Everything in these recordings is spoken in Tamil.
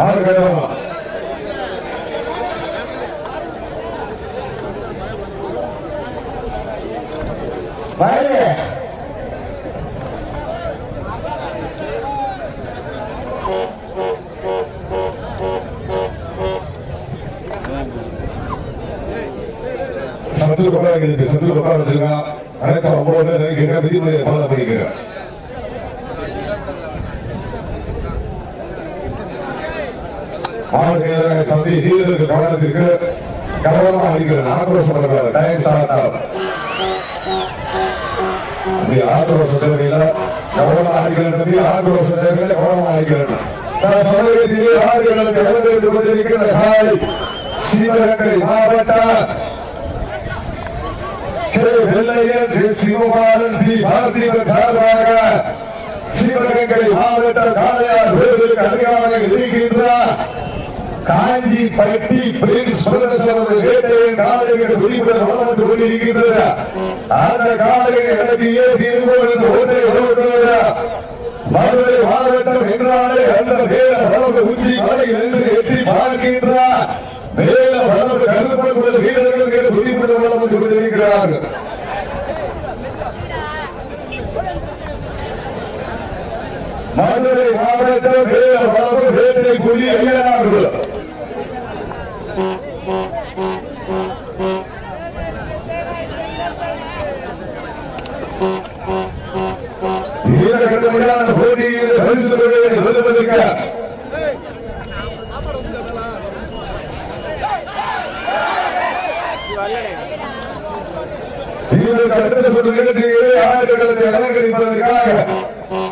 ஆறு கிழமை வருங்க சத்துரு பக்கம் இருக்கு சத்துரு பக்கம் ஒன்பது பண்ணிக்கிறேன் மாவட்ட எதிராக வீரருக்கு கவனத்திற்கு கவனமா அளிக்கிறேன் ஆக்ரோஷம் பண்ணக்கூடாது டைம் ஸ்டார்ட் அப்படி கவனமா இருக்கிறேன் தம்பி. ஆக்ரோஷம் கவனமா இருக்கிறேன். நான் சமூகத்திலே ஆறுகளுக்கு அலங்கரித்துக் கொண்டிருக்கிற காலை சிவகங்கை மாவட்டம் வெள்ளையன் சிவபாலன் பி. பார்த்திபன் சார்பாக சிவகங்கை மாவட்ட காளையார் வீரர்களுக்கு அதிகாரம் இருக்கின்ற காஞ்சி பட்டி பிரின்ஸ் பிரதேசனது வேட்டையின் காளைகள் விழிப்புடன் வளம் கொண்டிருக்கின்றது அந்த காளையை எனக்கு தீர்வோடு ஒன்றை உதவுகிறது மதுரை மாவட்டம் என்றாலே அந்த வேல வளர்ந்து உச்சி மலை நின்று எட்டி பார்க்கின்றார். மேல வளர்ந்து கருப்பக்குள்ள வீரர்கள் விழிப்புடன் வளம் கொண்டிருக்கிறார்கள். மதுரை மாவட்டம் வேல வளர்ந்து வேட்டை புலி ஐயனார்கள் வீரகட்டமையான போட்டியில் பரிசு தொகையை வெல்லுவதற்கு ஆண்டுகளுக்கு அலங்கரிப்பதற்காக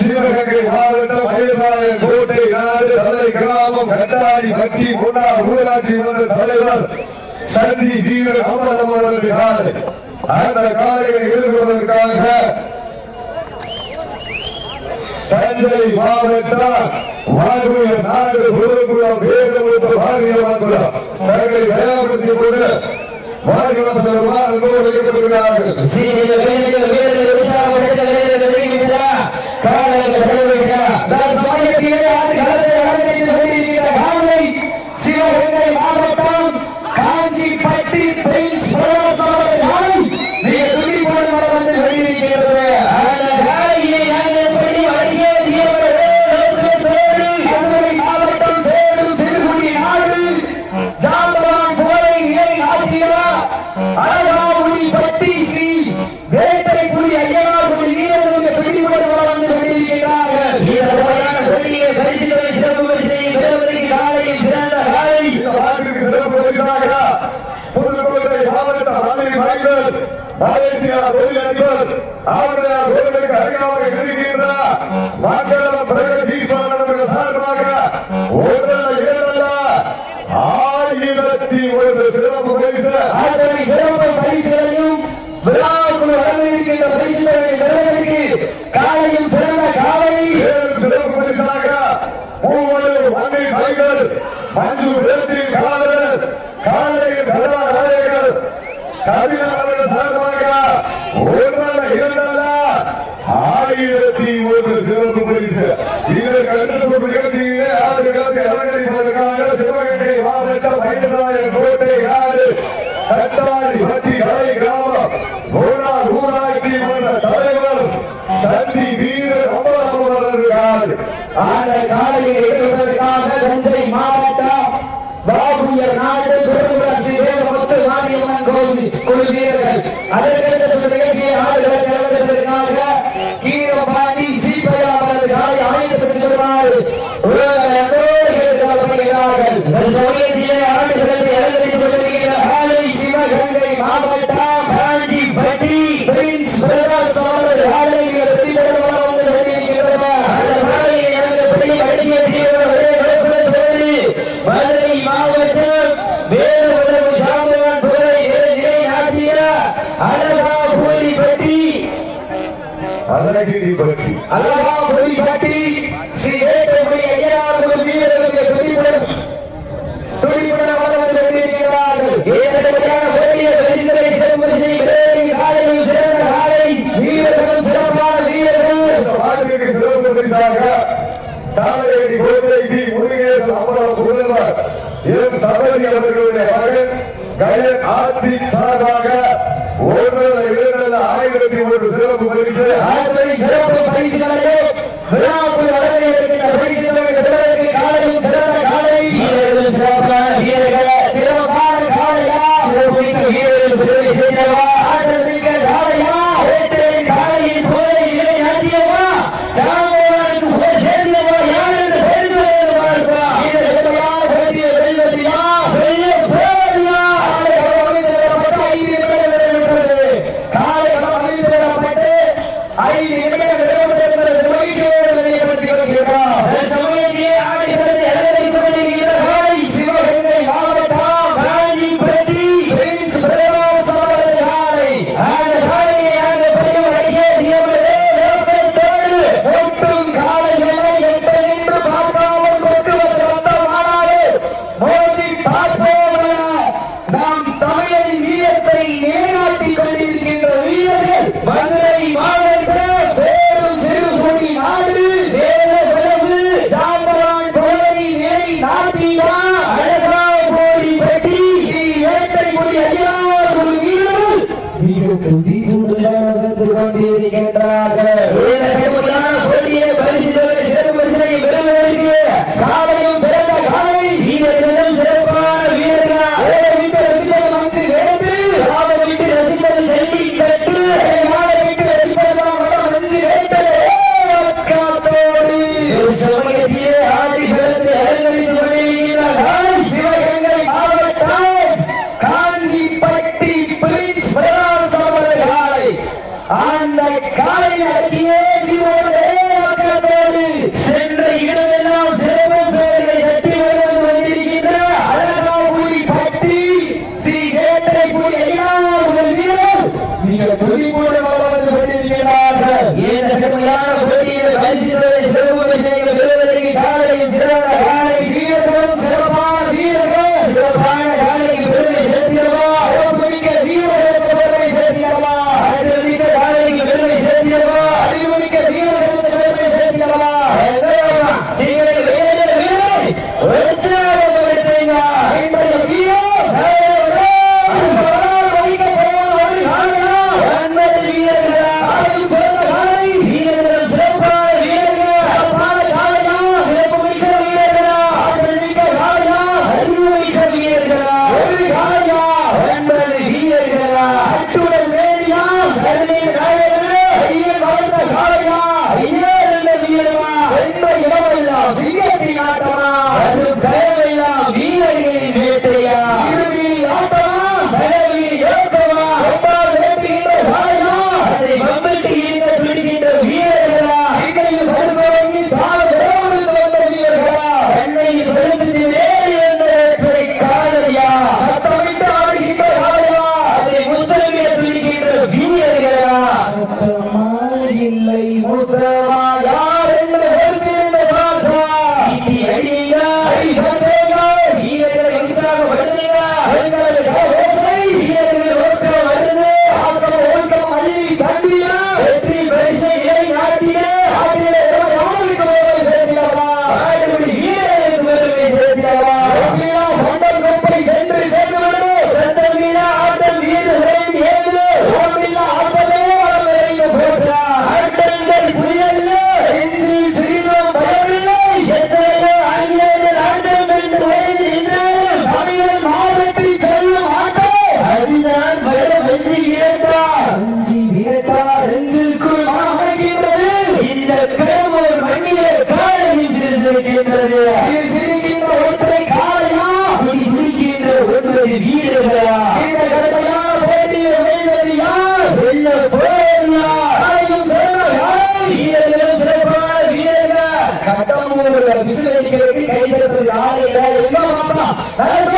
சிவகங்கை மாவட்டம் மயிலாய கோட்டை நாடு தலை கிராமம் கட்டாடி பட்டி முன்னாள் ஊராட்சி மன்ற தலைவர் சந்தி வீரர் காலை. அந்த காலையை எதிர்கொள்வதற்காக தஞ்சை மாவட்டம் வாகுய நாடு குருகுலம் வேதமுத்த பாரியமங்குளம் தங்களை தயார்படுத்திக் கொண்டு வாரிவாசலமாக அன்போடு வைக்கப்படுகிறார்கள் மலேசியா தொழிலதிபர் அவருடைய கோவிலுக்கு அருகாக இருக்கின்ற மக்கள பிரகதீஸ்வரன் அவர்கள் சார்பாக ஒன்றல்ல இரண்டல்ல ஆயிரத்தி ஒன்று சிறப்பு பரிசு அத்தனை சிறப்பு பரிசுகளையும் விழாவுக்குள் வழங்கியிருக்கின்ற பரிசுகளை பெறுவதற்கு காலையில் சிறந்த காலை ஏழு சிறப்பு பரிசாக மூவரு மந்திரி அஞ்சு பேர்த்தின் காதலர் காதல் காலையில் கதா நாயகர் கவிஞர்கள் சார்பாக ஒன்றல்ல இரண்டல்ல. ஆயிரத்தி ஒரு சிறப்பு பரிசு. இந்த கண்டிப்பு ஒரு ஆறு கிழமை அலங்கரிப்பதற்காக சிவகங்கை மாவட்டம் மயிலாய கோட்டை நாடு கட்டாரி பட்டி கலை கிராமம் முன்னாள் ஊராட்சி மன்ற தலைவர் சந்தி வீரர் அம்பலம் அவர்கள். அந்த காலையில் இருப்பதற்காக தஞ்சை மாவட்டம் பாபுயர் நாடு குருகுலசி வேதமுத்து மாரியம்மன் கோவில் குழு வீரர்கள் நிகழ்ச்சியை அழகிரி பட்டி அழகா பொறி பட்டி ஸ்ரீ வேட்டை ஐயனார்கள் வீரர்களுக்கு துணிவுடன் துணிவுடன் வளர்ந்து கொண்டிருக்கிறார்கள். ஏகடையான பெரிய சரிசரை செல்வது செய்கிறேன் காலையில் சிறந்த காலை வீரர்கள் சிறப்பான வீரர்கள் வாழ்க்கைக்கு சிறப்பு பரிசாக காலையடி குழந்தைக்கு அவர்களுடைய மகன் கயன் ஆர்த்தி சார்பாக ஒன்றரை இரண்டு ஆயிரத்தி ஒன்று சிறப்பு பரிசு ஆயிரத்தி சிறப்பு பரிசுகளையும் மிக துடிப்புடன் நடந்து கொண்டிருக்கின்றார்கள். Vaya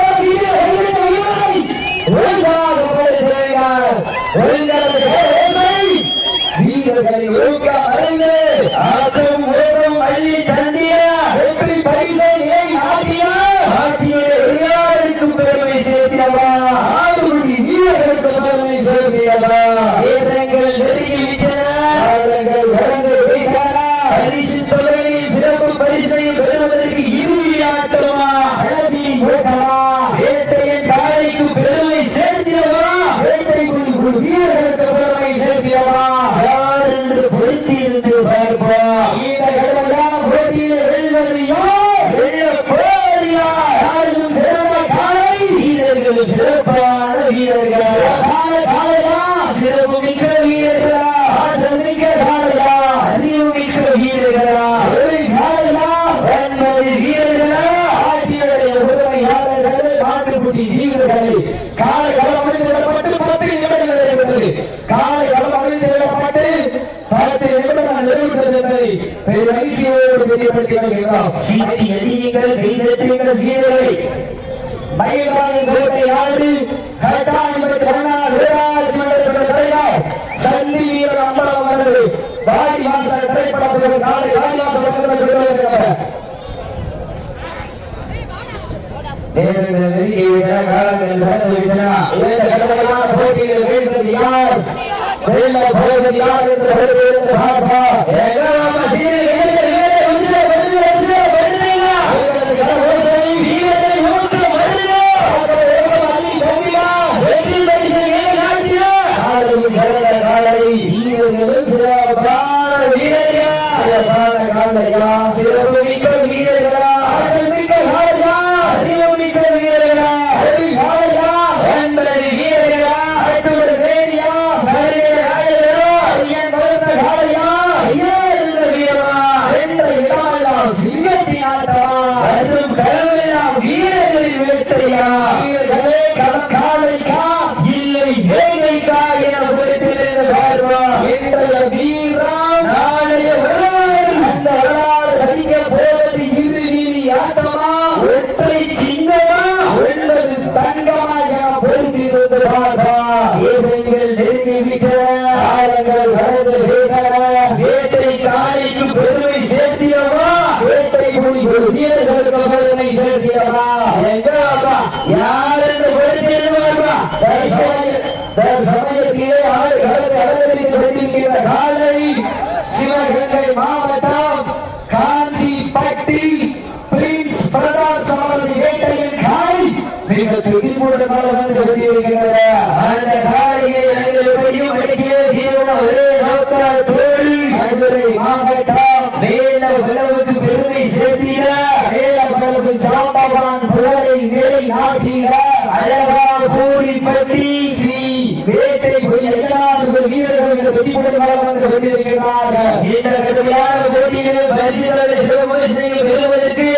வீரர்களா? அறிவு மிக்க வீரர்களா? யாரெல்லாம் தன்மதி சந்தி வீரர் அம்பலம் அவர்கள் வாடி வாசல் திரைப்படத்தில் காலை வாடி வாசல் கொண்டிருக்கிறார்கள் இந்த கடுமையான போட்டியில் பரிசுகளை சிவபரிசனைகள் பெறுவதற்கு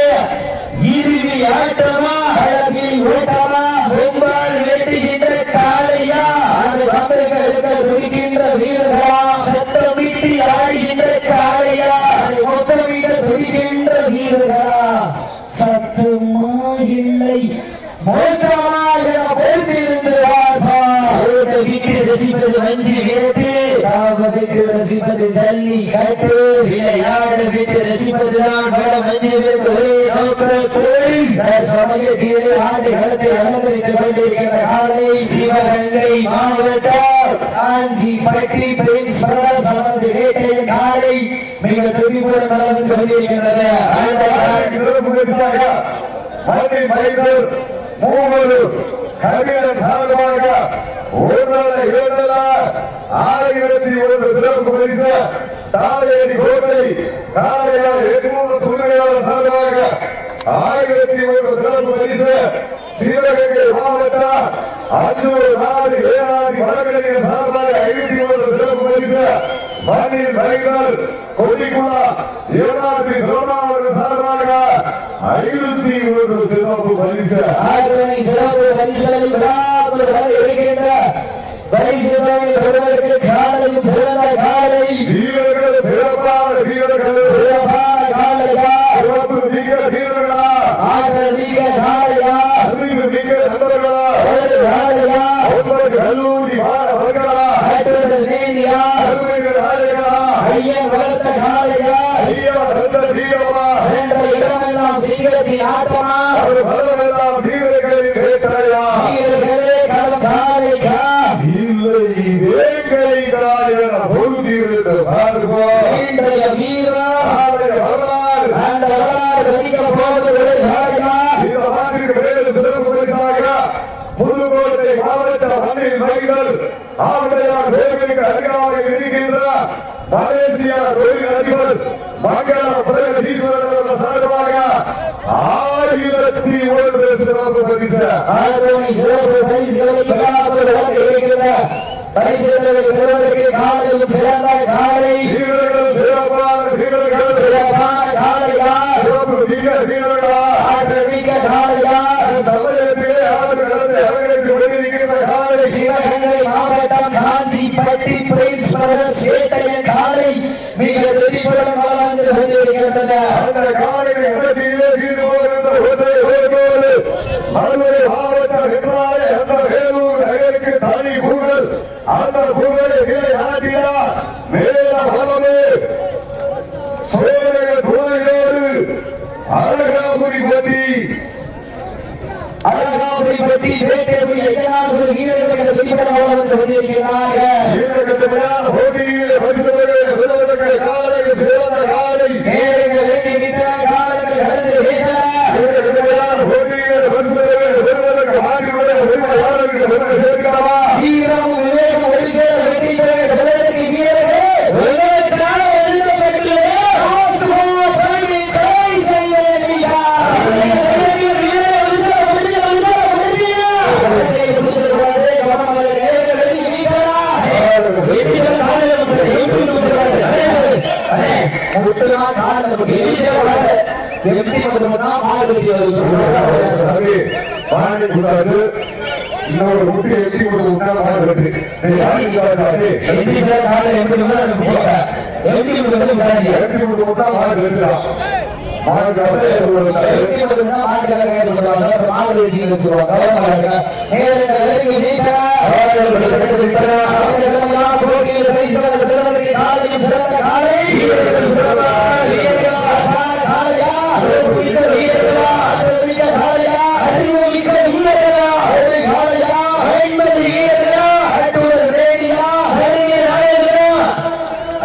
இறுதி ஆட்டமா அழகி ஓட்டமா பொம்பால் வேட்டுகின்ற காளையா? அந்த தமிழர்களுக்கு துடிக்கின்ற வீரர்களா? சத்தமிட்டு ஆடுகின்ற காளையா? அதை மொத்தமிட்டு துடிக்கின்ற வீரர்களா? ரசிப்பது ஜல்லி கட்டு விளையாட விட்டு ரசிப்பது தான் பட மஞ்சி வீரத்து ஒரே நோக்க கோழி ஆண்டு களத்தை அலங்கரித்துக் கொண்டிருக்கிற காலை சிவகங்கை மாவட்டம். காஞ்சி பட்டி பிரின்ஸ் பிரதாஸ் அவரது வேட்டையின் காலை மிக துடிப்புடன் மலர்ந்து கொண்டிருக்கின்றது. அந்த காலை சாதமாக ஒரு நாள் இரண்டு நாள் ஆயிரத்தி ஒன்று சிறப்பு பரிசு தாளையடி கோட்டை காலையால் எண்ணூறு சூழ்நிலையாளர் சார்பாக ஆயிரத்தி ஒரு சிறப்பு பரிசு சிவகங்கை மாவட்ட அஞ்சூர் நாடு ஏனாதி வழக்கறிஞர் சார்பாக ஐநூத்தி ஒரு சிறப்பு பரிசு மண்ணில் மைந்தர் கொடிக்குளா ஏனாதி துரோணாவர்கள் சார்பாக ஐநூத்தி ஒரு சிறப்பு பரிசு. சிறப்பு பரிசு இருக்கின்ற பரிசுகளை பெறுவதற்கு காலையும் சிறந்த காலை. வீரர்கள் சிறப்பான வீரர்கள் சிறப்பான காலையா? சிறப்பு மிக்க வீரர்களா? ஆற்றல் மிக்க காலையா? அறிவு மிக்க நண்பர்களா? ஒரு காலையா? ஒன்பது கல்லூரி மாணவர்களா? ஆற்றுதல் நீதியா? அருமைகள் நாயகனா ஐயன் வளர்த்த காலையா? ஐயா நல்ல வீரமா சென்ற இடமெல்லாம் சிங்கத்தின் ஆட்டமா? அவர் பலமெல்லாம் வீரர்களின் வேட்டையா? வீரர்களே களம் காலைக்கா இல்லை வேங்கைகளா என பொழுதிருந்து பார்ப்போம் இன்றைய வீரம் நாளை வரலாறு அந்த வரலாறு ரசிக்க போவது ஒரு காலையா இந்த ஆண்டிற்கு மேல் சிறப்பு பரிசாக புதுக்கோட்டை மகிழ்கள் ஆவடையார் வேலைக்கு அதிகமாக இருக்கின்ற மலேசியா தொழில் அதிபர் மங்கள பிரகதீஸ்வரர் சார்பாக ஆயிரத்தி ஒன்று சிறப்பு பரிசு. ஆரோணி சிறப்பு பரிசுகளை பரிசுகளை பெறுவதற்கு காலையும் சிறந்த காலை வீரர்கள் சிறப்பான வீரர்கள். சிறப்பான காலையா? சிறப்பு மிக வீரர்களா? ஆற்றல் மிக்க காலையா சமயத்திலே ஆண்டு கலந்து வெற்றி பிரைஸ் பிரதர்ஸ் சேட்டைய காலை மிக வெற்றிபுடன் வளர்ந்து கொண்டிருக்கின்றன அந்த காலையில் எண்ணத்திலே தீர்ந்து போகின்ற ஒன்றை ஒருபோது மதுரை மாவட்டம் என்றாலே அந்த வேலூர் நகருக்கு தனி புகழ் அந்த புகழை நிலை ஆட்டினார் மேல வளமே சோழக துணையோடு அழகாபுரி பற்றி அழகாபுரி பற்றி வேட்டையுடைய ஐயனார் வீரர்கள் மிக வெற்றிபுடன் வளர்ந்து கொண்டிருக்கிறார்கள் வீரகட்டுமையான போட்டியிலே பரிசுகளை பெறுவதற்கு காலையில் சிறந்த காலை நேரங்கள் எண்ணிவிட்ட காலங்கள் கடந்து விட்டன வீரகட்டுமையான போட்டியிலே பரிசுகளை பெறுவதற்கு ஆண்டுடைய உரிமையாளர்களுக்கு பெருமை சேர்க்கலாமா வீரம் விவேகம் ஒரு சேர வெற்றி பெற கடலுக்கு வீரர்களே உங்களுக்கான எழுதப்பட்டுள்ளே ஆசுவா பள்ளி கலை செய்ய தம்பி, வாங்கி கூடாது இன்னொரு முட்டி எட்டி கொடுத்து விட்டா வெற்றி நீ வாங்கி கூடாது தம்பி. எட்டி கொடுத்து விட்டா மாடு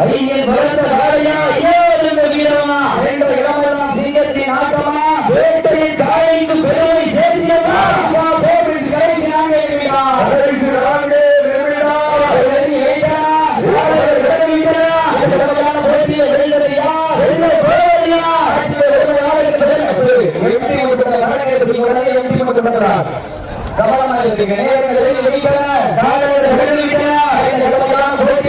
ஐயன் பலத்த காளையா ஐயோ இந்த வீரமா சென்ற இடமெல்லாம் சிங்கத்தின் ஆட்டமா வேட்டையின் காளைக்கு பெருமை சேர்த்தியமா அப்பா போற்றி கடைசி நாங்கள் இருக்கிறா கடைசி நான்கே நிமிடம். வெற்றி வைத்தா வெற்றி வைத்தா இந்த வகையான போட்டியை வெல்வதையா வெல்ல போவதையா வெற்றி விட்டு கணக்கெடுப்பு உடனே வெற்றி விட்டு பெற்றார் கவனமாக